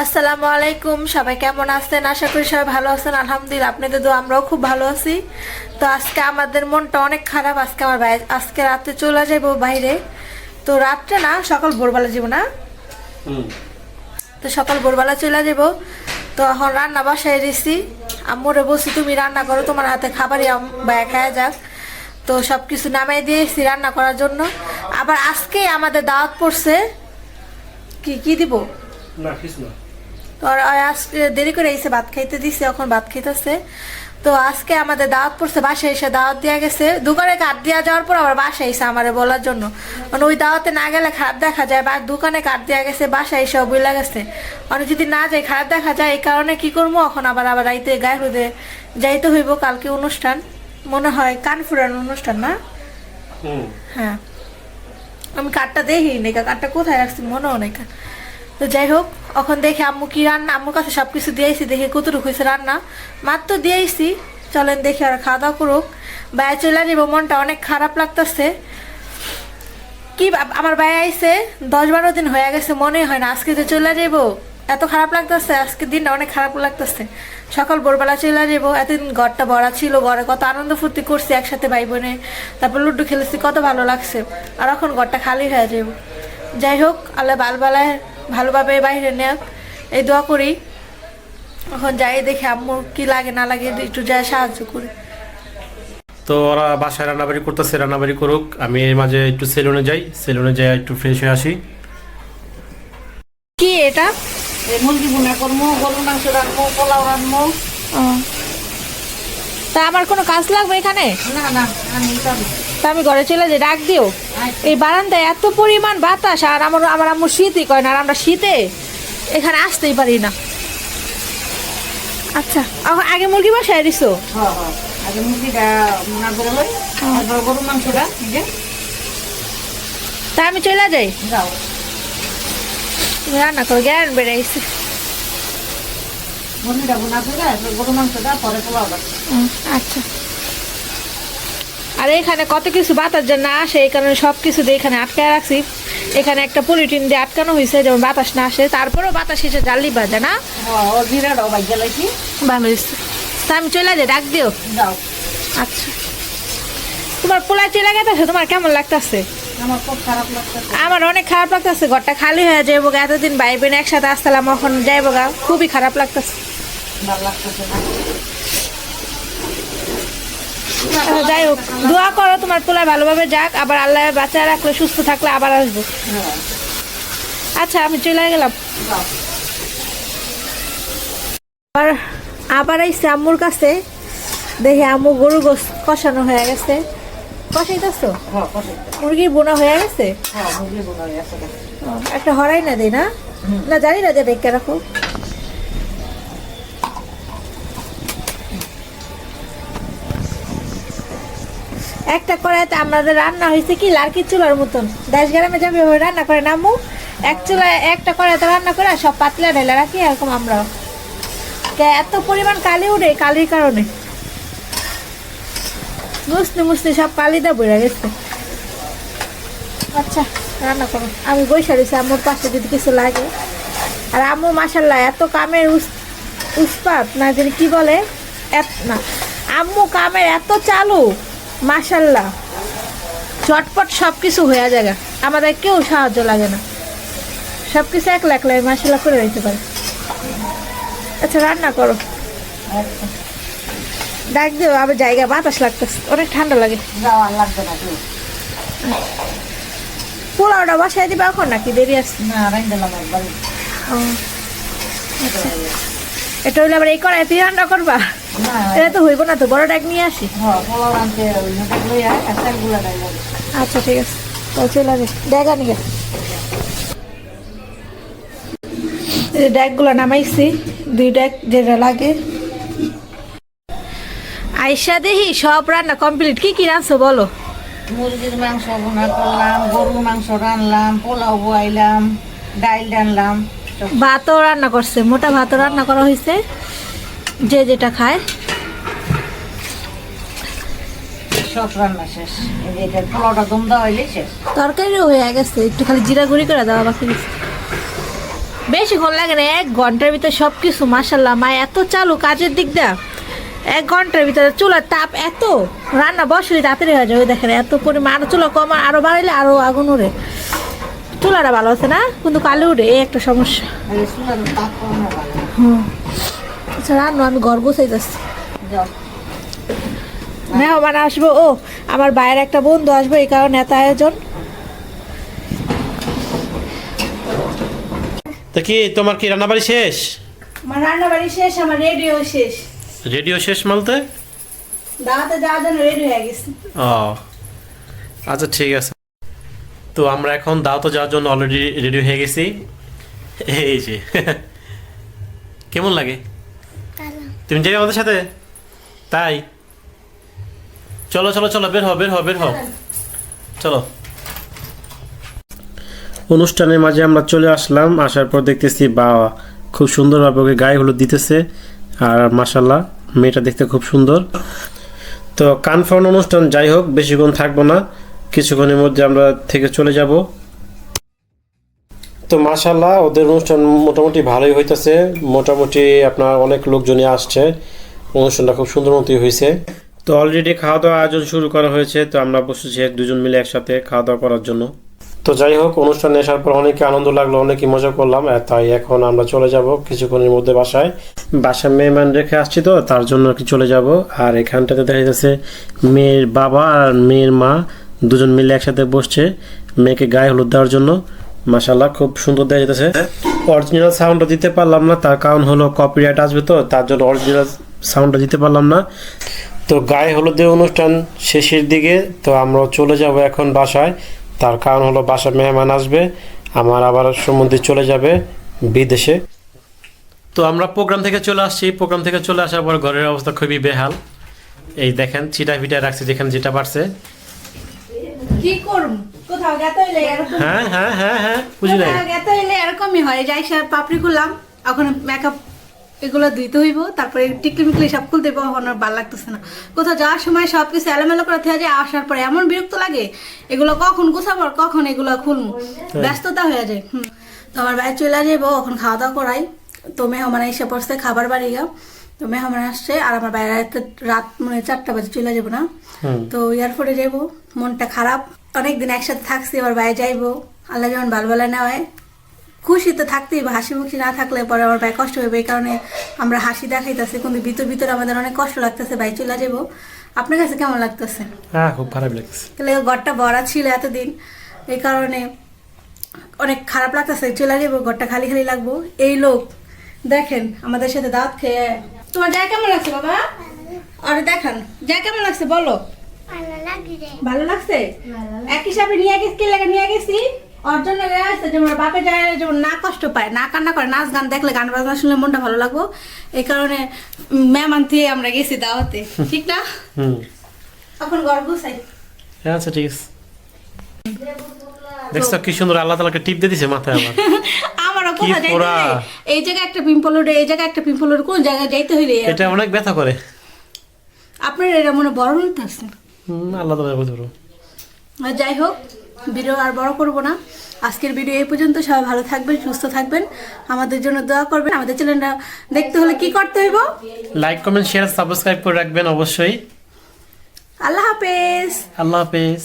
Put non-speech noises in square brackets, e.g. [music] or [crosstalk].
আসসালামু আলাইকুম সবাই কেমন আছেন? আশা করি সবাই ভালো আছেন। আলহামদুলিল্লাহ আপনাদের তো আমরাও খুব ভালো আছি। তো আজকে আমাদের মনটা অনেক খারাপ আজকে আমার ভাই। আজকে রাতে চলে যাব বাইরে। তো রাত্রে না সকাল ভোরবেলা যাব না? তো সকাল ভোরবেলা চলে যাব তো এখন রান্না বাসায় দিছি আম্মুরে বলছি তুমি রান্না করো তোমার হাতে খাবারই ভাইয়া খাওয়া যাক। তো সব কিছু নামাই দিয়েছি রান্না করার জন্য। আবার আজকে আমাদের দাওয়াত পড়ছে। কি কি দিব? না কিছু না। তো দেরি করে এসে ভাত খাইতে দিছে এখন ভাত খাইতেছে। তো আজকে আমাদের দাওয়াত পড়ছে বাসায় এসে দাওয়াত দেওয়া গেছে। দোকানে কাঠ দেওয়া যাওয়ার পর আবার বাসায় এসে আমার বলার জন্য। মানে ওই দাওয়াতে না গেলে খারাপ দেখা যায় বা দোকানে কাঠ দেওয়া গেছে বাসায় এসে বইলা গেছে। মানে যদি না যাই খারাপ দেখা যায় এই কারণে কি করব? এখন আবার আবার রাইতে গায়ে হলুদে যাইতে হইব কালকে অনুষ্ঠান। মনে হয় কান অনুষ্ঠান না? হুম। হ্যাঁ। আমি কাঠটা দেখি নাই কাঠটা কোথায় রাখছি মনেও নেই। তো যাই হোক, এখন দেখে আম্মু কি রান্না, আম্মুর কাছে সব কিছু দিয়েছি দেখে কতটুকু হয়েছে রান্না। মাত্র দিয়েছি চলেন দেখি আর খাওয়া দাওয়া করুক। বাইরে চলে যাব মনটা অনেক খারাপ লাগতেছে। কি আমার ভাই আইসে দশ বারো দিন হয়ে গেছে মনে হয় না, আজকে যে চলে যাব এত খারাপ লাগতেছে আজকে দিনটা অনেক খারাপ লাগতেছে। সকাল ভোরবেলা চলে যাব এতদিন ঘরটা ভরা ছিল, ঘরে কত আনন্দ ফুর্তি করছি একসাথে ভাই বোনে। তারপর লুডু খেলেছি, কত ভালো লাগছে। আর এখন ঘরটা খালি হয়ে যাব যাই হোক, আল্লাহ বালবালায় ভালোভাবে বাইরে নেক। এই দোয়া করি। এখন যাই দেখি আম্মুর কি লাগে না লাগে একটু যাই সাহায্য করি। তো ওরা বাসায় রান্নাবাড়ি করতেছে রান্নাবাড়ি করুক। আমি এর মাঝে একটু সেলুনে যাই সেলুনে যাই একটু ফ্রেশ হয়ে আসি। কি এটা? এই মুরগি ভুনা করব গরু মাংস রাখব পোলাও রাখব তা আমার কোনো কাজ লাগবে এখানে? না না আমি যাব তা আমি ঘরে চলে যাই ডাক দিও। আচ্ছা। এই বারান্দায় এত পরিমাণ বাতাস আর আমার আমার আম্মু শীতই কয় না আর আমরা শীতে এখানে আসতেই পারি না। আচ্ছা। আগে মুরগি বাসায় দিছো? হ্যাঁ হ্যাঁ। আগে মুরগিটা মুনা তারপর গরু মাংসটা তা আমি চলে যাই। যাও। তুমি রান্না করো জ্ঞান বেড়ে গেছে মুরগিটা ভুনা করে তারপর গরু মাংসটা পরে পোলাওটা হুম, আচ্ছা আর এখানে কত কিছু বাতাস যেন না আসে এই কারণে সব কিছু দিয়ে এখানে আটকায় রাখছি। এখানে একটা পলিটিন দিয়ে আটকানো হয়েছে যেমন বাতাস না আসে তারপরেও বাতাস এসে জালি বাজে না? আমি চলে যাই ডাক দিও। আচ্ছা। তোমার পোলা চলে গেছে তোমার কেমন লাগতেছে? আমার অনেক খারাপ লাগতেছে ঘরটা খালি হয়ে যাইব গা এতদিন ভাই বোন একসাথে আসতাম এখন যাইব গা খুবই খারাপ লাগতেছে। ভালো লাগতেছে না? যাই হোক দোয়া করো তোমার পোলা ভালোভাবে যাক আবার আল্লাহ বাচ্চা রাখলে সুস্থ থাকলে আবার আসব। হ্যাঁ আচ্ছা আমি চলে গেলাম। আবার আবার আইসে আম্মুর কাছে দেখি আম্মু গরু গোস কষানো হয়ে গেছে। কষাইতেছো? হ্যাঁ মুরগির বোনা হয়ে গেছে? হ্যাঁ হয়ে একটা হরাই না দেই না? না জানি না যে ডেকে রাখো। একটা কড়াইতে আমাদের রান্না হয়েছে কি, লার্কি চুলার মতন। দেশ গ্রামে যাবে ওই রান্না করে নামু এক চুলায় একটা কড়াইতে রান্না করে সব পাতলা ঢেলে রাখি, এরকম আমরাও এত পরিমাণ কালি উঠে কালির কারণে। মুসতে মুসতে সব কালিটা বইরা গেছে। আচ্ছা রান্না করো। আমি বসে রয়েছি আমার পাশে যদি কিছু লাগে। আর আম্মু মাসাল্লাহ এত কামের উস- উস্পাত, না জানি কি বলে, এত না। আম্মু, কামের এত চালু। মাসাল্লাহ চটপট সব কিছু হয়ে যায় আমাদের কেউ সাহায্য লাগে না। সব কিছু একলা একলা মাসাল্লাহ করে দিতে পারে। আচ্ছা রান্না করো। আচ্ছা ডাক দিও আবার জায়গা বাতাস লাগতেছে। অনেক ঠান্ডা লাগে। পোলাওটা বাসায় দিবা এখন নাকি? দেরি না একবার ও, এটা হইলে আবার এই কড়াই তুই রান্না করবা? এটা তো হইব না তো বড় ডাক নিয়ে আসি। হ্যাঁ আচ্ছা ঠিক আছে। তো চলে আসি ড্যাগ আনি এই নামাইছি দুই ড্যাগ যেটা লাগে। আইসা দেখি সব রান্না কমপ্লিট। কি কি রাঁধছো বলো? মুরগির মাংস ভুনা করলাম গরুর মাংস রানলাম পোলাও বয়াইলাম ডাইল রানলাম ভাতও রান্না করছে মোটা ভাতও রান্না করা হয়েছে যে যেটা খায়। সব রান্না শেষ। এটা পোলাওটা দম দেওয়া হইলে শেষ। তরকারিও হয়ে গেছে একটু খালি জিরা গুঁড়ি করে দেওয়া বাকি রয়েছে। বেশিক্ষণ লাগে না এক ঘণ্টার ভিতরে সব কিছু মাসাল্লাহ মা এত চালু কাজের দিক দা এক ঘণ্টার ভিতরে চুলার তাপ এত রান্না বসলে তাড়াতাড়ি হয়ে যায় ওই দেখেন এত পরিমাণ আরও চুলা কম আরও বাড়াইলে আরও আগুন উড়ে চুলাটা ভালো আছে না? কিন্তু কালে উড়ে এই একটা সমস্যা। হুম। আচ্ছা রান্না আমি ঘর যাও। মেহমান আসব। ও আমার বাইরে একটা বন্ধু আসবে এই কারণে এত আয়োজন। তা কি তোমার কি রান্নাবাড়ি শেষ? আমার রান্না বাড়ি শেষ আমার রেডিও শেষ। রেডিও শেষ মালতে দাওয়াতে যাওয়ার জন্য রেডি হয়ে গেছি। ও আচ্ছা ঠিক আছে। তো আমরা এখন দাওয়াতে যাওয়ার জন্য অলরেডি রেডি হয়ে গেছি। এই যে [laughs] কেমন লাগে? তুমি যাবে আমাদের সাথে। তাই। চলো চলো চলো, বের হও বের হও বের হও। চলো। অনুষ্ঠানের মাঝে আমরা চলে আসলাম, আসার পর দেখতেছি, বা, খুব সুন্দরভাবে ওকে গায়ে হলুদ দিতেছে। আর মাসাল্লাহ মেয়েটা দেখতে খুব সুন্দর। তো কানফার্ম অনুষ্ঠান যাই হোক, বেশিক্ষণ থাকব না। কিছুক্ষণের মধ্যে আমরা থেকে চলে যাব। তো মাশাল্লাহ ওদের অনুষ্ঠান মোটামুটি ভালোই হইতেছে। মোটামুটি আপনার অনেক লোকজনই আসছে। অনুষ্ঠানটা খুব সুন্দর মতোই হয়েছে তো অলরেডি খাওয়া দাওয়া আয়োজন শুরু করা হয়েছে তো আমরা বসেছি দুজন মিলে একসাথে খাওয়া দাওয়া করার জন্য। তো যাই হোক অনুষ্ঠানে আসার পর অনেকে আনন্দ লাগল অনেকই মজা করলাম তাই এখন আমরা চলে যাব কিছুক্ষণের মধ্যে বাসায়। বাসায় মেহমান রেখে আসছি তো তার জন্য আর কি চলে যাব। আর এখানটাতে দেখা যাচ্ছে মেয়ের বাবা আর মেয়ের মা দুজন মিলে একসাথে বসছে মেয়েকে গায়ে হলুদ দেওয়ার জন্য। মাসাল্লাহ খুব সুন্দর দেখা যেতেছে অরিজিনাল সাউন্ডটা দিতে পারলাম না, তার কারণ হলো কপিরাইট আসবে তো, তার জন্য অরিজিনাল সাউন্ডটা দিতে পারলাম না। তো গায়ে হলুদের অনুষ্ঠান শেষের দিকে, তো আমরা চলে যাব এখন বাসায়। তার কারণ হলো বাসা মেহমান আসবে, আমার আবার সম্বন্ধে চলে যাবে বিদেশে। তো আমরা প্রোগ্রাম থেকে চলে আসছি প্রোগ্রাম থেকে চলে আসার পর ঘরের অবস্থা খুবই বেহাল। এই দেখেন চিটা ফিটা রাখছি যেখানে যেটা পারছে। কি করব কোথাও গেতে হইলে এরকম হ্যাঁ হ্যাঁ হ্যাঁ হ্যাঁ গেতে হইলে এরকমই হয়। যাই সব পাপড়ি করলাম এখন মেকআপ এগুলো ধুইতে হইব তারপরে টিকলি মিকলি সব খুলতে হইব ভালো লাগতেছে না। কোথাও যাওয়ার সময় সব কিছু এলোমেলো করে থেকে যায় আসার পরে এমন বিরক্ত লাগে এগুলো কখন গুছাবো কখন এগুলো খুলবো ব্যস্ততা হয়ে যায় হুম। তো আমার বাইরে চলে যাব এখন খাওয়া দাওয়া করাই। তো মেহমান এসে পড়ছে খাবার বাড়ি গা। তো মেহমান আসছে আর আমার বাইরে রাত মানে চারটা বাজে চলে যাব না। তো এয়ারপোর্টে যাইবো মনটা খারাপ। অনেকদিন একসাথে থাকছি আবার বাইরে যাইবো। আল্লাহ যেমন ভালবেলা নেওয়ায়। খুশি তো থাকতেই হাসি মুখি না থাকলে পরে আমার ভাই কষ্ট হবে এই কারণে আমরা হাসি দেখাইতেছি। কিন্তু ভিতর ভিতরে আমাদের অনেক কষ্ট লাগতেছে ভাই চলে যাব। আপনার কাছে কেমন লাগতেছে? হ্যাঁ খুব খারাপ লাগছে তাহলে ঘরটা বড়া ছিল এতদিন এই কারণে অনেক খারাপ লাগতেছে। চলে যাব ঘরটা খালি খালি লাগবো। এই লোক দেখেন আমাদের সাথে দাঁত খেয়ে। তোমার যা কেমন লাগছে বাবা? আরে দেখান যা কেমন লাগছে বলো। ভালো লাগছে। এক হিসাবে নিয়ে গেছি কি লাগে নিয়ে গেছি? ওর জন্য আসছে যেমন বাপে যায় যেমন না কষ্ট পায় না কান্না করে নাচ গান দেখলে গান বাজনা শুনলে মনটা ভালো লাগবো। এই কারণে মেহমান দিয়ে আমরা গেছি দাওয়াতে ঠিক না? এখন গর্ব চাই হ্যাঁ আচ্ছা ঠিক আছে। দেখছ কি সুন্দর আল্লাহ তালাকে টিপ দিয়ে দিছে মাথায় আমার [laughs] কি কোথাও যাইতে পোড়া। হইলে এই জায়গায় একটা পিম্পল ওঠে এই জায়গায় একটা পিম্পল ওঠে কোন জায়গায় যাইতে হইলে এটা অনেক ব্যথা করে। আপনার এটা মনে বড় নিতে আসছেন হুম, আল্লাহ তালা বুঝতে পারব আর যাই হোক ভিডিও আর বড় করব না। আজকের ভিডিও এই পর্যন্ত সবাই ভালো থাকবেন সুস্থ থাকবেন। আমাদের জন্য দোয়া করবেন। আমাদের চ্যানেলটা দেখতে হলে কি করতে হইব? লাইক কমেন্ট শেয়ার সাবস্ক্রাইব করে রাখবেন অবশ্যই। আল্লাহ হাফেজ। আল্লাহ হাফেজ।